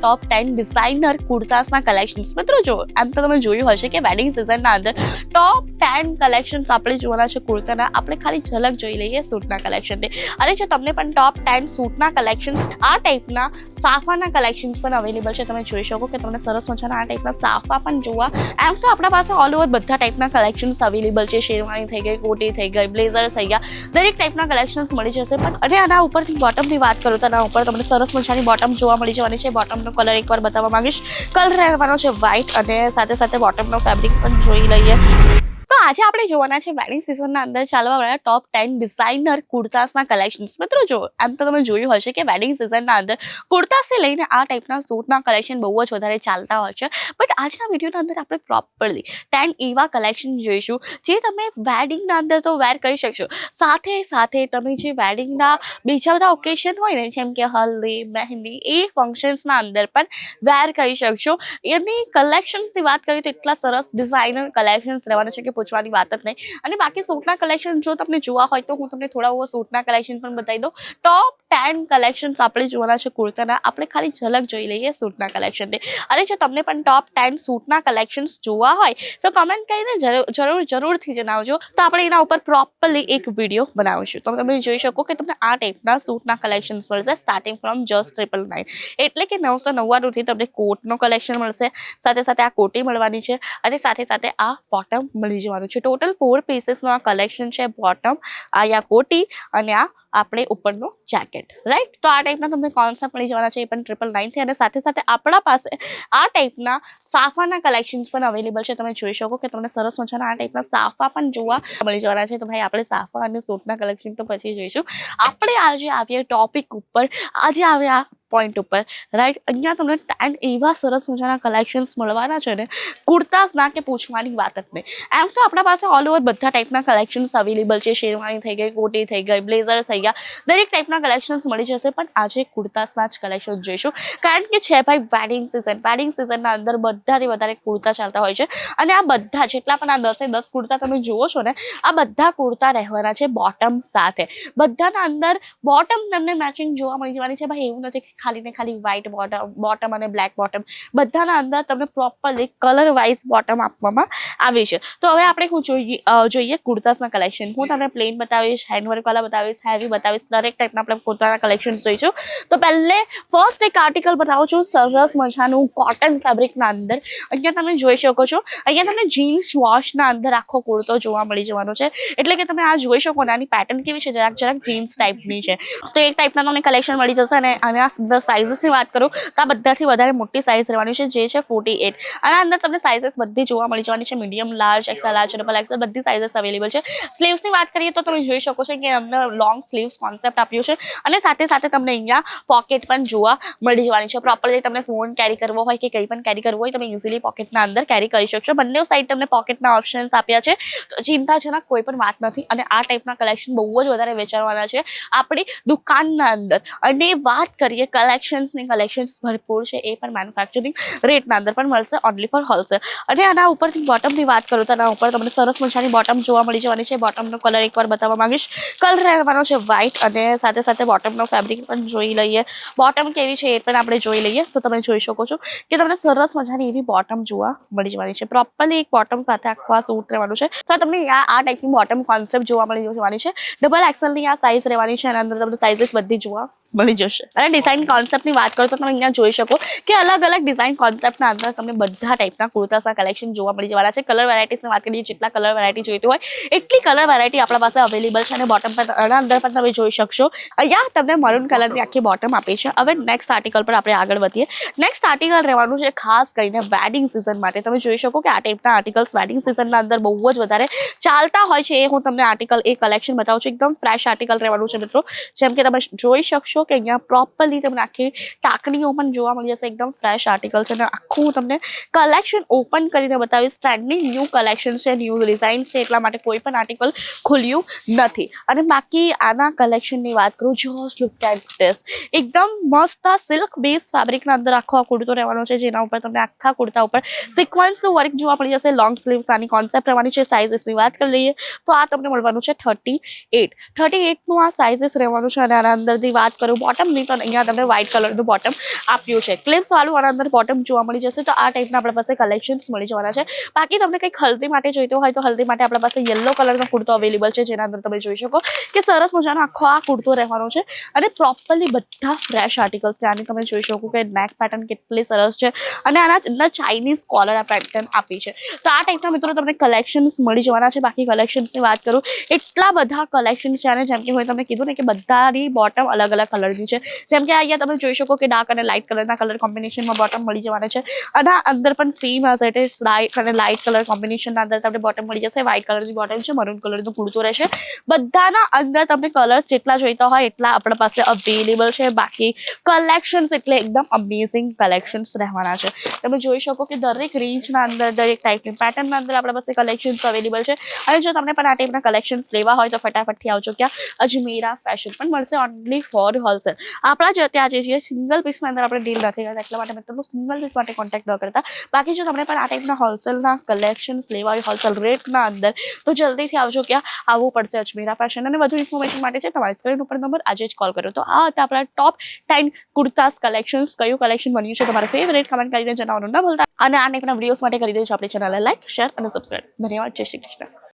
ટોપ ten designer કુર્તાસના collections મિત્રો જો એમ તો તમે જોયું હશે કે વેડિંગ સિઝનના અંદર ટોપ ટેન કલેક્શન્સ આપણે જોવાના છે કુર્તાના. આપણે ખાલી ઝલક જોઈ લઈએ સૂટના કલેક્શનની અને જો તમને પણ ટોપ ટેન સૂટના કલેક્શન્સ આ ટાઈપના સાફાના કલેક્શન્સ પણ અવેલેબલ છે, તમે જોઈ શકો કે તમને સરસ મજાના આ ટાઈપના સાફા પણ જોવા. એમ તો આપણા પાસે ઓલ ઓવર બધા ટાઈપના કલેક્શન્સ અવેલેબલ છે. શેરવાની થઈ ગઈ, કોટી થઈ ગઈ, બ્લેઝર થઈ ગયા. દરેક ટાઈપના કલેક્શન્સ મળી જશે. પણ અને આના ઉપરથી બોટમની વાત કરું તો આના ઉપર તમને સરસ મજાની બોટમ જોવા મળી જવાની છે. બોટમનો કલર એકવાર બતાવવા માંગીશ. કલર રહેવાનો છે વ્હાઇટ અને સાથે સાથે બોટમનો ફેબ્રિક પણ જોઈ લઈએ. આજે આપણે જોવાના છે વેડિંગ સિઝનના અંદર ચાલવાવાળા ટોપ ટેન ડિઝાઇનર કુર્તાસના કલેક્શન્સ મિત્રો, જો આમ તો તમે જોયું હશે કે વેડિંગ સિઝનના અંદર કુર્તાસથી લઈને આ ટાઈપના સૂટના કલેક્શન બહુ જ વધારે ચાલતા હોય છે. બટ આજના વિડીયોના અંદર આપણે પ્રોપરલી ટેન એવા કલેક્શન જોઈશું, જે તમે વેડિંગના અંદર તો વેર કરી શકશો. સાથે સાથે તમે જે વેડિંગના બીજા બધા ઓકેશન હોય ને, જેમ કે હલ્દી, મહેંદી, એ ફંક્શન્સના અંદર પણ વેર કરી શકશો. એની કલેક્શન્સની વાત કરીએ તો એટલા સરસ ડિઝાઇનર કલેક્શન્સ રહેવાના છે કે પૂછવાની વાત જ નહીં. અને બાકી સૂટના કલેક્શન જો તમને જોવા હોય તો હું તમને થોડા ઓવર સૂટના કલેક્શન પણ બતાવી દઉં. ટોપ ટેન કલેક્શન્સ આપણે જોવાના છે કુર્તાના. આપણે ખાલી ઝલક જોઈ લઈએ સૂટના કલેક્શનને અને જો તમને પણ ટોપ ટેન સૂટના કલેક્શન્સ જોવા હોય, તો કમેન્ટ કરીને જરૂર જરૂર, જરૂરથી જણાવજો. તો આપણે એના ઉપર પ્રોપરલી એક વીડિયો બનાવીશું. તો તમે જોઈ શકો કે તમને આ ટાઈપના સૂટના કલેક્શન્સ મળશે starting from just triple nine એટલે કે નવસો નવ્વાણુંથી તમને કોટનો કલેક્શન મળશે. સાથે સાથે આ કોટી મળવાની છે. અને સાથે સાથે આ બોટમ મળી જવાનું છે. ટોટલ ફોર પીસીસનું આ કલેક્શન છે બોટમ આ કોટી અને આ આપણે ઉપરનું જેકેટ રાઈટ તો આ ટાઈપના તમને કોન્સેપ્ટ મળી જવાના છે એ પણ ટ્રિપલ નાઇનથી અને સાથે સાથે આપણા પાસે આ ટાઈપના સાફાના કલેક્શન્સ પણ અવેલેબલ છે. તમે જોઈ શકો કે તમને સરસ મજાના આ ટાઈપના સાફા પણ જોવા મળી જવાના છે. તો ભાઈ, આપણે સાફા અને સૂટના કલેક્શન તો પછી જોઈશું. આપણે આજે આવીએ ટોપિક ઉપર. આજે આવ્યા પોઈન્ટ ઉપર. રાઈટ અહીંયા તમને ટેન એવા સરસ મજાના કલેક્શન્સ મળવાના છે ને કુર્તાસના કે પૂછવાની વાત જ નહીં. એમ તો આપણા પાસે ઓલ ઓવર બધા ટાઈપના કલેક્શન્સ અવેલેબલ છે. શેરવાની થઈ ગઈ કોટી થઈ ગઈ બ્લેઝર થઈ ગયા. દરેક ટાઈપના કલેક્શન્સ મળી જશે, પણ આજે કુર્તાસના જ કલેક્શન જોઈશું. કારણ કે છે ભાઈ વેડિંગ સિઝન વેડિંગ સિઝનના અંદર બધાથી વધારે કુર્તા ચાલતા હોય છે. અને આ બધા જેટલા પણ આ દસે દસ કુર્તા તમે જુઓ છો ને, આ બધા કુર્તા રહેવાના છે બોટમ સાથે. બધાના અંદર બોટમ તમને મેચિંગ જોવા મળી જવાની છે. ભાઈ, એવું નથી કે ખાલી ને ખાલી વ્હાઇટ બોટમ બોટમ અને બ્લેક બોટમ બધાના અંદર તમને પ્રોપરલી કલર વાઇઝ બોટમ આપવામાં આવી છે. તો હવે આપણે હું જોઈએ જોઈએ કુર્તાસના કલેક્શન હું તમને પ્લેન બતાવીશ હેન્ડવર્કવાળા બતાવીશ હેવી બતાવીશ. દરેક ટાઈપના આપણે કુર્તાના કલેક્શન જોઈશું. તો પહેલે ફર્સ્ટ એક આર્ટિકલ બતાવું છું સરસ મજાનું કોટન ફેબ્રિકના અંદર. અહીંયા તમે જોઈ શકો છો. અહીંયા તમને જીન્સ વોશના અંદર આખો કુર્તો જોવા મળી જવાનો છે. એટલે કે તમે આ જોઈ શકો ને, આની પેટર્ન કેવી છે? જરાક જરાક જીન્સ ટાઈપની છે. તો એક ટાઈપના તમને કલેક્શન મળી જશે અને આ અંદર સાઇઝસની વાત કરું, તો આ બધાથી વધારે મોટી સાઇઝ રહેવાની છે, જે છે ફોર્ટી એટ અને અંદર તમને સાઇઝસ બધી જોવા મળી જવાની છે. Medium large XL large double XL બધી સાઇઝસ અવેલેબલ છે. સ્લીવ્સની વાત કરીએ તો તમે જોઈ શકો છો કે અંદર લોંગ સ્લીવ્સ કોન્સેપ્ટ આપ્યું છે. અને સાથે સાથે તમને અહીંયા પોકેટ પણ જોવા મળી જવાની છે. પ્રોપરલી તમને ફોન કેરી કરવો હોય કે કંઈ પણ કેરી કરવું હોય, તમે ઇઝીલી પોકેટના અંદર કેરી કરી શકશો. બંને સાઈડ તમને પોકેટના ઓપ્શન્સ આપ્યા છે. ચિંતાજનક કોઈ પણ વાત નથી. અને આ ટાઈપના કલેક્શન બહુ જ વધારે વેચાવાના છે. આપણી દુકાનના અંદર. અને વાત કરીએ કલેક્શન્સની કલેક્શન્સ ભરપૂર છે. એ પણ મેન્યુફેક્ચરિંગ રેટના અંદર પણ મળશે. ઓનલી ફોર હોલસેલ અને આના ઉપરથી બોટમની વાત કરું તો આના ઉપર તમને સરસ મજાની બોટમ જોવા મળી જવાની છે. બોટમનો કલર એકવાર બતાવવા માંગીશ. કલર રહેવાનો છે વ્હાઇટ અને સાથે સાથે બોટમનો ફેબ્રિક પણ જોઈ લઈએ. બોટમ કેવી છે એ પણ આપણે જોઈ લઈએ. તો તમે જોઈ શકો છો કે તમને સરસ મજાની એવી બોટમ જોવા મળી જવાની છે. પ્રોપરલી એક બોટમ સાથે આખો સૂટ રહેવાનું છે. તો તમને આ આ ટાઈપની બોટમ કોન્સેપ્ટ જોવા મળી જવાની છે. ડબલ એક્સેલની આ સાઇઝ રહેવાની છે. અને અંદર તમને સાઇઝીસ બધી જોવા મળી જશે. અને ડિઝાઇન કોન્સેપ્ટની વાત કરો તો તમે અહીંયા જોઈ શકો કે અલગ અલગ ડિઝાઇન કોન્સેપ્ટના અંદર તમને બધા ટાઈપના કુર્તાસના કલેક્શન જોવા મળી જવાના છે. કલર વેરાયટીસની વાત કરીએ, જેટલા કલર વેરાયટી જોઈતી હોય, એટલી કલર વેરાયટી આપણા પાસે અવેલેબલ છે અને બોટમ પર આના અંદર પણ તમે જોઈ શકશો. અહીંયા તમને મરૂન કલરની આખી બોટમ આપી છે. હવે નેક્સ્ટ આર્ટિકલ પર આપણે આગળ વધીએ. નેક્સ્ટ આર્ટિકલ રહેવાનું છે ખાસ કરીને વેડિંગ સિઝન માટે. તમે જોઈ શકો કે આ ટાઈપના આર્ટિકલ્સ વેડિંગ સિઝનના અંદર બહુ જ વધારે ચાલતા હોય છે. એ હું તમને આર્ટિકલ એ કલેક્શન બતાવું છું. એકદમ ફ્રેશ આર્ટિકલ રહેવાનું છે મિત્રો. જેમ કે તમે જોઈ શકશો કે અહીંયા પ્રોપરલી તમને આખી ટાંકણીઓ પણ જોવા મળી જશે એકદમ ફ્રેશ આર્ટિકલ છે અને આખું તમને કલેક્શન ઓપન કરીને બતાવીશ ટ્રેન્ડિંગ ન્યૂ કલેક્શન છે ન્યૂ ડિઝાઇન છે એટલા માટે કોઈ પણ આર્ટિકલ ખુલ્યું નથી અને બાકી આના કલેક્શનની વાત કરું જસ્ટ લુક ધીસ એકદમ મસ્ત સિલ્ક બેઝ ફેબ્રિકના અંદર આખો આ કુર્તો રહેવાનો છે જેના ઉપર તમને આખા કુર્તા ઉપર સિક્વન્સનું વર્ક જોવા મળી જશે લોંગ સ્લીવ્સ આની કોન્સેપ્ટ રહેવાની છે સાઇઝીસની વાત કરી લઈએ તો આ તમને મળવાનું છે થર્ટી એટ થર્ટી એટનું આ સાઇઝીસ રહેવાનું છે અને આના અંદરથી વાત કરું કલરનું બોટમ નહીં તો અહીંયા તમને વ્હાઇટ કલરનું બોટમ આપ્યું છે. ક્લિપ્સ વાળું આના અંદર બોટમ જોવા મળી જશે, તો આ ટાઈપના આપણા પાસે કલેક્શન્સ મળી જવાના છે. બાકી તમને કંઈક હલ્દી માટે જોઈતો હોય, તો હલ્દી માટે આપણા પાસે યલો કલરનો કુર્તો અવેલેબલ છે, જેના અંદર તમે જોઈ શકો કે સરસ મજાનો આખો આ કુર્તો રહેવાનો છે. અને પ્રોપરલી બધા ફ્રેશ આર્ટિકલ્સ છે. આની તમે જોઈ શકો કે નેક પેટર્ન કેટલી સરસ છે અને આના ચાઇનીઝ કોલર આ પેટર્ન આપી છે. તો આ ટાઈપના મિત્રો તમને કલેક્શન્સ મળી જવાના છે. બાકી કલેક્શન્સની વાત કરું, એટલા બધા કલેક્શન્સ છે અને જેમ કે હું તમને કીધું ને કે બધાની બોટમ અલગ અલગ કલરની છે. જેમ કે અહીંયા તમે જોઈ શકો કે ડાર્ક અને લાઇટ કલરના કલર કોમ્બિનેશનમાં બોટમ મળી જવાના છે. અને અંદર પણ સેમ હશે. એટલે ડાર્ક અને લાઇટ કલર કોમ્બિનેશનના અંદર તમને બોટમ મળી જશે. વ્હાઇટ કલરની બોટમ છે. મરૂન કલરનું કુર્તો રહેશે. બધાના અંદર તમને કલર્સ જેટલા જોઈતા હોય એટલા આપણા પાસે અવેલેબલ છે. બાકી કલેક્શન્સ એટલે એકદમ અમેઝિંગ કલેક્શન્સ રહેવાના છે. તમે જોઈ શકો કે દરેક રેન્જના અંદર, દરેક ટાઈપની પેટર્નના અંદર આપણા પાસે કલેક્શન્સ અવેલેબલ છે. અને જો તમને પણ આ ટાઈપના કલેક્શન્સ લેવા હોય તો ફટાફટથી આવજો ક્યાં. અજમેરા ફેશન પણ મળશે ઓનલી ફોર હોલસેલ આપણા જ અત્યારે જે સિંગલ પીસના અંદર આપણે ડીલ નથી કરતા, એટલા માટે મિત્રો સિંગલ પીસ માટે કોન્ટેક્ટ ન કરતા. બાકી જો તમને પણ આ ટાઈપના હોલસેલના કલેક્શન્સ લેવા હોય હોલસેલ રેટના અંદર, તો જલ્દીથી આવજો ક્યાં આવવું પડશે અજમેરા ફેશન અને વધુ ઇન્ફોર્મેશન માટે છે, તમારી સ્ક્રીન ઉપર નંબર આજે જ કોલ કરો તો આ હતા આપણા ટોપ ટેન કુર્તાસ કલેક્શન્સ કયું કલેક્શન બન્યું છે તમારે ફેવરેટ કમેન્ટ કરીને જણાવવાનું ન ભૂલતા. અને આ ટાઈપના વિડીયોઝ માટે કરી દેજો આપણી ચેનલને લાઈક શેર અને સબસ્ક્રાઈબ ધન્યવાદ. જય શ્રી કૃષ્ણ.